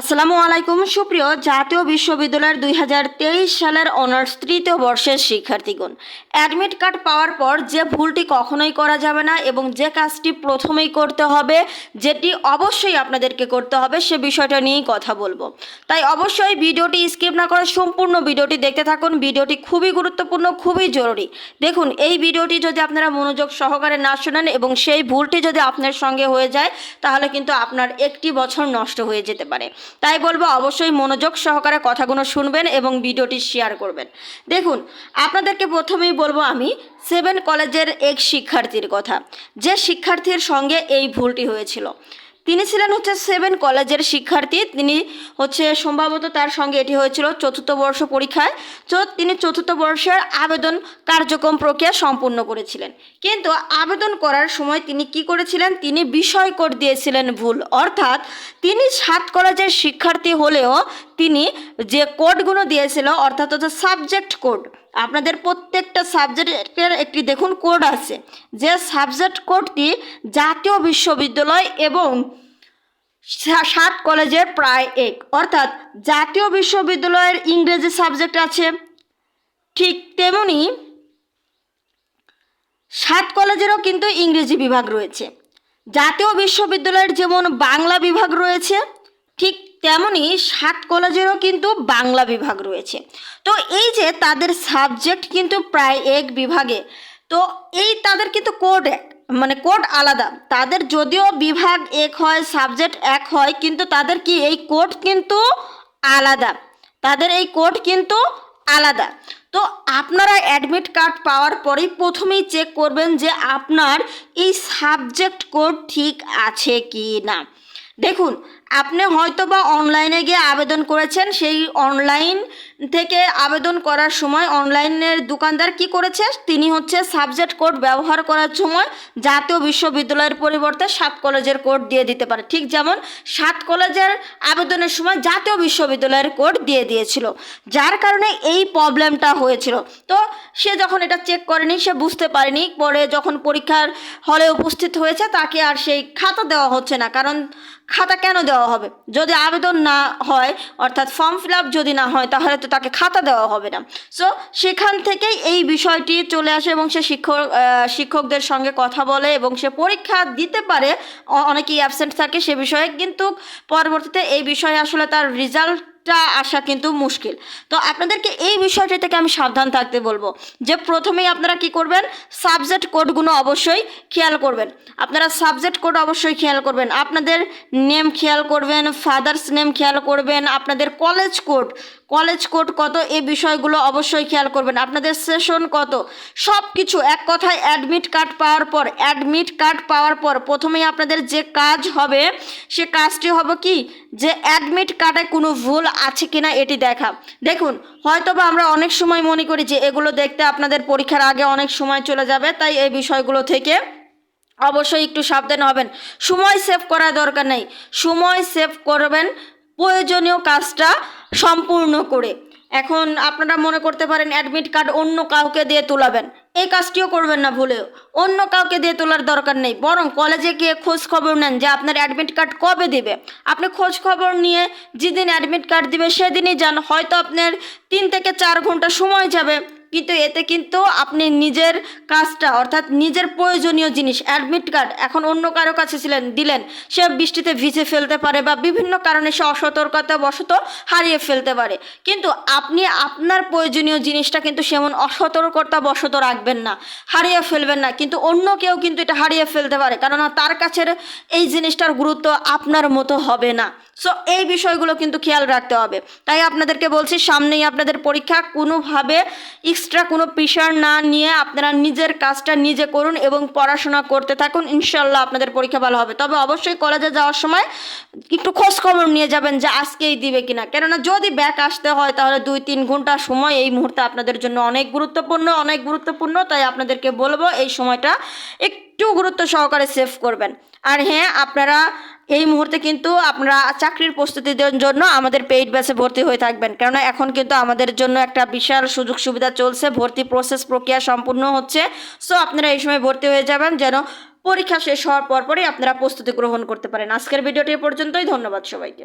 আসসালামু আলাইকুম। সুপ্রিয় জাতীয় বিশ্ববিদ্যালয়ের দুই হাজার তেইশ সালের অনার্স তৃতীয় বর্ষের শিক্ষার্থীগণ, অ্যাডমিট কার্ড পাওয়ার পর যে ভুলটি কখনোই করা যাবে না এবং যে কাজটি প্রথমেই করতে হবে, যেটি অবশ্যই আপনাদেরকে করতে হবে, সে বিষয়টা নিয়েই কথা বলব। তাই অবশ্যই ভিডিওটি স্কিপ না করে সম্পূর্ণ ভিডিওটি দেখতে থাকুন। ভিডিওটি খুবই গুরুত্বপূর্ণ, খুবই জরুরি। দেখুন, এই ভিডিওটি যদি আপনারা মনোযোগ সহকারে না শোনেন এবং সেই ভুলটি যদি আপনার সঙ্গে হয়ে যায়, তাহলে কিন্তু আপনার একটি বছর নষ্ট হয়ে যেতে পারে। তাই বলব অবশ্যই মনোযোগ সহকারে কথাগুলো শুনবেন এবং ভিডিওটি শেয়ার করবেন। দেখুন, আপনাদেরকে প্রথমেই বলব আমি সেভেন কলেজের এক শিক্ষার্থীর কথা। যে শিক্ষার্থীর সঙ্গে এই ভুলটি হয়েছিল। তিনি ছিলেন হচ্ছে সেভেন কলেজের শিক্ষার্থী। তিনি হচ্ছে সম্ভবত তার সঙ্গে এটি হয়েছিল চতুর্থ বর্ষ পরীক্ষায়। তো তিনি চতুর্থ বর্ষের আবেদন কার্যক্রম প্রক্রিয়া সম্পূর্ণ করেছিলেন। কিন্তু আবেদন করার সময় তিনি কি করেছিলেন? তিনি বিষয় কোড দিয়েছিলেন ভুল। অর্থাৎ তিনি সাত কলেজের শিক্ষার্থী হলেও তিনি যে কোডগুলো দিয়েছিল, অর্থাৎ হচ্ছে সাবজেক্ট কোড আপনাদের প্রত্যেকটা সাবজেক্টের একটি দেখুন কোড আছে। যে সাবজেক্ট কোডটি জাতীয় বিশ্ববিদ্যালয় এবং সাত কলেজের প্রায় এক। অর্থাৎ জাতীয় বিশ্ববিদ্যালয়ের ইংরেজি সাবজেক্ট আছে। ঠিক তেমনি সাত কলেজেরও কিন্তু ইংরেজি বিভাগ রয়েছে। জাতীয় বিশ্ববিদ্যালয়ের যেমন বাংলা বিভাগ রয়েছে ঠিক তেমনি সাত কলেজেরও কিন্তু বাংলা বিভাগ রয়েছে। তো এই যে তাদের সাবজেক্ট কিন্তু প্রায় এক বিভাগে, তো এই তাদের কিন্তু কোড এক মানে কোড আলাদা। তাদের যদিও বিভাগ এক হয় সাবজেক্ট এক হয়, কিন্তু তাদের কি এই কোড কিন্তু আলাদা? তাদের এই কোড কিন্তু আলাদা। তো আপনারা অ্যাডমিট কার্ড পাওয়ার পরেই প্রথমেই চেক করবেন যে আপনার এই সাবজেক্ট কোড ঠিক আছে কি না। দেখুন আপনি হয়তো বা অনলাইনে গিয়ে আবেদন করেছেন, সেই অনলাইন থেকে আবেদন করার সময় অনলাইনের দোকানদার কি করেছে? তিনি হচ্ছে সাবজেক্ট কোড ব্যবহার করার সময় জাতীয় বিশ্ববিদ্যালয়ের পরিবর্তে সাত কলেজের কোড দিয়ে দিতে পারে। ঠিক যেমন সাত কলেজের আবেদনের সময় জাতীয় বিশ্ববিদ্যালয়ের কোড দিয়ে দিয়েছিল। যার কারণে এই প্রবলেমটা হয়েছিল। তো সে যখন এটা চেক করেনি, সে বুঝতে পারেনি। পরে যখন পরীক্ষার হলে উপস্থিত হয়েছে, তাকে আর সেই খাতা দেওয়া হচ্ছে না। কারণ খাতা কেন দেওয়া হবে। যদি আবেদন না হয়, অর্থাৎ ফর্ম ফিল আপ যদি না হয়, তাহলে তো তাকে খাতা দেওয়া হবে না। সো সেখান থেকেই এই বিষয়টি চলে আসে এবং সে শিক্ষক শিক্ষকদের সঙ্গে কথা বলে এবং সে পরীক্ষা দিতে পারে। অনেকেই অ্যাবসেন্ট থাকে সে বিষয়ে, কিন্তু পরবর্তীতে এই বিষয়ে আসলে তার রেজাল্ট টা আসা কিন্তু মুশকিল। তো আপনাদেরকে এই বিষয়টি থেকে আমি সাবধান থাকতে বলব যে প্রথমেই আপনারা কি করবেন সাবজেক্ট কোডগুলো অবশ্যই খেয়াল করবেন। আপনারা সাবজেক্ট কোড অবশ্যই খেয়াল করবেন। আপনাদের নেম খেয়াল করবেন ফাদার্স নেম খেয়াল করবেন, আপনাদের কলেজ কোড কলেজ কোড কত? এই বিষয়গুলো অবশ্যই খেয়াল করবেন। আপনাদের সেশন কত? সব কিছু এক কথায় অ্যাডমিট কার্ড পাওয়ার পর, অ্যাডমিট কার্ড পাওয়ার পর প্রথমেই আপনাদের যে কাজ হবে, সে কাজটি হবে কি? যে অ্যাডমিট কার্ডে কোনো ভুল আছে কি না এটি দেখা। দেখুন হয়তো বা আমরা অনেক সময় মনে করি যে এগুলো দেখতে আপনাদের পরীক্ষার আগে অনেক সময় চলে যাবে, তাই এই বিষয়গুলো থেকে অবশ্যই একটু সাবধান হবেন। সময় সেভ করার দরকার নেই। সময় সেভ করবেন প্রয়োজনীয় কাজটা সম্পূর্ণ করে। এখন আপনারা মনে করতে পারেন অ্যাডমিট কার্ড অন্য কাউকে দিয়ে তোলাবেন। এই কাজটিও করবেন না ভুলেও। অন্য কাউকে দিয়ে তোলার দরকার নেই। বরং কলেজে গিয়ে খোঁজ খবর নেন যে আপনার অ্যাডমিট কার্ড কবে দিবে। আপনি খোঁজ খবর নিয়ে যেদিন অ্যাডমিট কার্ড দিবে সেদিনই যান। হয়তো আপনার তিন থেকে চার ঘণ্টা সময় যাবে। কিন্তু এতে কিন্তু আপনি নিজের কাজটা, অর্থাৎ নিজের প্রয়োজনীয় জিনিস অ্যাডমিট কার্ড এখন অন্য কারও কাছে ছিলেন, দিলেন, সে বৃষ্টিতে ভিজে ফেলতে পারে বা বিভিন্ন কারণে সে অসতর্কতা বশত হারিয়ে ফেলতে পারে। কিন্তু আপনি আপনার প্রয়োজনীয় জিনিসটা কিন্তু সেমন অসতর্কতা বশত রাখবেন না, হারিয়ে ফেলবেন না। কিন্তু অন্য কেউ কিন্তু এটা হারিয়ে ফেলতে পারে, কেননা তার কাছের এই জিনিসটার গুরুত্ব আপনার মতো হবে না। সো এই বিষয়গুলো কিন্তু খেয়াল রাখতে হবে। তাই আপনাদেরকে বলছি, সামনেই আপনাদের পরীক্ষা, কোনোভাবে এক্সট্রা কোনো প্রেশার না নিয়ে আপনারা নিজের কাজটা নিজে করুন এবং পড়াশোনা করতে থাকুন ইনশাল্লাহ আপনাদের পরীক্ষা ভালো হবে। তবে অবশ্যই কলেজে যাওয়ার সময় একটু খোঁজ খবর নিয়ে যাবেন যে আজকেই দিবে কিনা। কেননা যদি ব্যাক আসতে হয়, তাহলে দুই তিন ঘণ্টা সময় এই মুহূর্তে আপনাদের জন্য অনেক গুরুত্বপূর্ণ অনেক গুরুত্বপূর্ণ। তাই আপনাদেরকে বলব, এই সময়টা একটু গুরুত্ব সহকারে সেভ করবেন। আর হ্যাঁ আপনারা এই মুহূর্তে কিন্তু আপনারা চাকরির প্রস্তুতির জন্য আমাদের পেইড ব্যাচে ভর্তি হয়ে থাকবেন। কেননা এখন কিন্তু আমাদের জন্য একটা বিশাল সুযোগ সুবিধা চলছে, ভর্তি প্রসেস প্রক্রিয়া সম্পূর্ণ হচ্ছে। সো আপনারা এই সময় ভর্তি হয়ে যাবেন যেন পরীক্ষা শেষ হওয়ার পরপরই আপনারা প্রস্তুতি গ্রহণ করতে পারেন। আজকের ভিডিওটি পর্যন্তই, ধন্যবাদ সবাইকে।